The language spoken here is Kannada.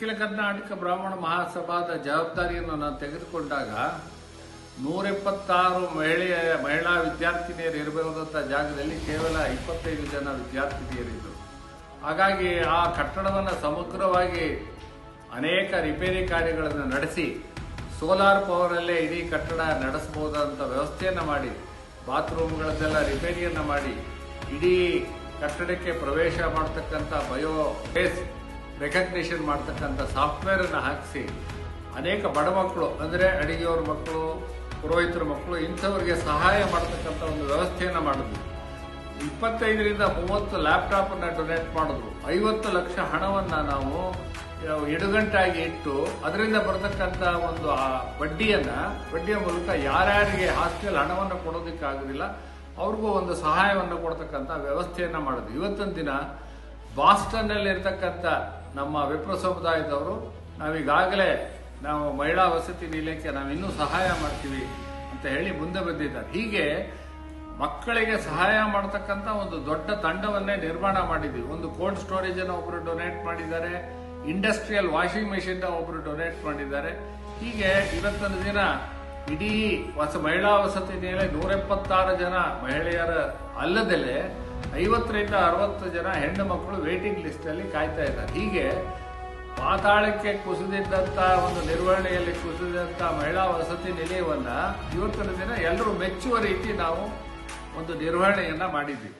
ಅಖಿಲ ಕರ್ನಾಟಕ ಬ್ರಾಹ್ಮಣ ಮಹಾಸಭಾದ ಜವಾಬ್ದಾರಿಯನ್ನು ನಾನು ತೆಗೆದುಕೊಂಡಾಗ ನೂರೆಪ್ಪತ್ತಾರು ಮಹಿಳೆಯ ಮಹಿಳಾ ವಿದ್ಯಾರ್ಥಿನಿಯರು ಇರಬಹುದಂತ ಜಾಗದಲ್ಲಿ ಕೇವಲ ಇಪ್ಪತ್ತೈದು ಜನ ವಿದ್ಯಾರ್ಥಿನಿಯರಿದ್ದರು. ಹಾಗಾಗಿ ಆ ಕಟ್ಟಡವನ್ನು ಸಮಗ್ರವಾಗಿ ಅನೇಕ ರಿಪೇರಿ ಕಾರ್ಯಗಳನ್ನು ನಡೆಸಿ ಸೋಲಾರ್ ಪವರಲ್ಲೇ ಇಡೀ ಕಟ್ಟಡ ನಡೆಸಬಹುದಂತ ವ್ಯವಸ್ಥೆಯನ್ನು ಮಾಡಿ, ಬಾತ್ರೂಮ್ಗಳದ್ದೆಲ್ಲ ರಿಪೇರಿಯನ್ನು ಮಾಡಿ, ಇಡೀ ಕಟ್ಟಡಕ್ಕೆ ಪ್ರವೇಶ ಮಾಡತಕ್ಕಂಥ ಬಯೋ ಫೇಸ್ ರೆಕಗ್ನಿಷನ್ ಮಾಡ್ತಕ್ಕಂಥ ಸಾಫ್ಟ್ವೇರ್ ಅನ್ನು ಹಾಕಿಸಿ, ಅನೇಕ ಬಡ ಮಕ್ಕಳು, ಅಂದರೆ ಅಡಿಗೆಯವ್ರ ಮಕ್ಕಳು, ಪುರೋಹಿತರ ಮಕ್ಕಳು, ಇಂಥವ್ರಿಗೆ ಸಹಾಯ ಮಾಡ್ತಕ್ಕಂಥ ಒಂದು ವ್ಯವಸ್ಥೆಯನ್ನು ಮಾಡಿದ್ವಿ. ಇಪ್ಪತ್ತೈದರಿಂದ ಮೂವತ್ತು ಲ್ಯಾಪ್ಟಾಪನ್ನು ಡೊನೇಟ್ ಮಾಡಿದ್ರು ಐವತ್ತು ಲಕ್ಷ ಹಣವನ್ನು ನಾವು ಎಡುಗಂಟಾಗಿ ಇಟ್ಟು, ಅದರಿಂದ ಬರ್ತಕ್ಕಂಥ ಒಂದು ಆ ಬಡ್ಡಿಯನ್ನು, ಬಡ್ಡಿಯ ಮೂಲಕ ಯಾರ್ಯಾರಿಗೆ ಹಾಸ್ಟೆಲ್ ಹಣವನ್ನು ಕೊಡೋದಕ್ಕಾಗೋದಿಲ್ಲ ಅವ್ರಿಗೂ ಒಂದು ಸಹಾಯವನ್ನು ಕೊಡ್ತಕ್ಕಂಥ ವ್ಯವಸ್ಥೆಯನ್ನು ಮಾಡಿದ್ವಿ. ಇವತ್ತಿನ ದಿನ ಬಾಸ್ಟನ್ನಲ್ಲಿರ್ತಕ್ಕಂಥ ನಮ್ಮ ವಿಪ್ರ ಸಮುದಾಯದವರು, ನಾವೀಗಾಗಲೇ ನಾವು ಮಹಿಳಾ ವಸತಿ ನಿಲಯಕ್ಕೆ ನಾವು ಇನ್ನೂ ಸಹಾಯ ಮಾಡ್ತೀವಿ ಅಂತ ಹೇಳಿ ಮುಂದೆ ಬಂದಿದ್ದಾರೆ. ಹೀಗೆ ಮಕ್ಕಳಿಗೆ ಸಹಾಯ ಮಾಡತಕ್ಕಂತ ಒಂದು ದೊಡ್ಡ ತಂಡವನ್ನೇ ನಿರ್ಮಾಣ ಮಾಡಿದ್ವಿ ಒಂದು ಕೋಲ್ಡ್ ಸ್ಟೋರೇಜ್ ಅನ್ನು ಒಬ್ರು ಡೊನೇಟ್ ಮಾಡಿದ್ದಾರೆ ಇಂಡಸ್ಟ್ರಿಯಲ್ ವಾಷಿಂಗ್ ಮೆಷಿನ್ ಒಬ್ರು ಡೊನೇಟ್ ಮಾಡಿದ್ದಾರೆ. ಹೀಗೆ ಇವತ್ತಿನ ದಿನ ಇಡೀ ಹೊಸ ಮಹಿಳಾ ವಸತಿ ನಿಲಯ ನೂರೆಪ್ಪತ್ತಾರು ಜನ ಮಹಿಳೆಯರ ಅಲ್ಲದಲ್ಲೇ ಐವತ್ತರಿಂದ ಅರವತ್ತು ಜನ ಹೆಣ್ಣು ಮಕ್ಕಳು ವೇಟಿಂಗ್ ಲಿಸ್ಟಲ್ಲಿ ಕಾಯ್ತಾ ಇದ್ದಾರೆ. ಹೀಗೆ ಪಾತಾಳಕ್ಕೆ ಕುಸಿದಿದ್ದಂಥ ಒಂದು ನಿರ್ವಹಣೆಯಲ್ಲಿ ಕುಸಿದಂಥ ಮಹಿಳಾ ವಸತಿ ನಿಲಯವನ್ನು ಇವತ್ತಿನ ದಿನ ಎಲ್ಲರೂ ಮೆಚ್ಚುವ ರೀತಿ ನಾವು ಒಂದು ನಿರ್ವಹಣೆಯನ್ನು ಮಾಡಿದ್ವಿ.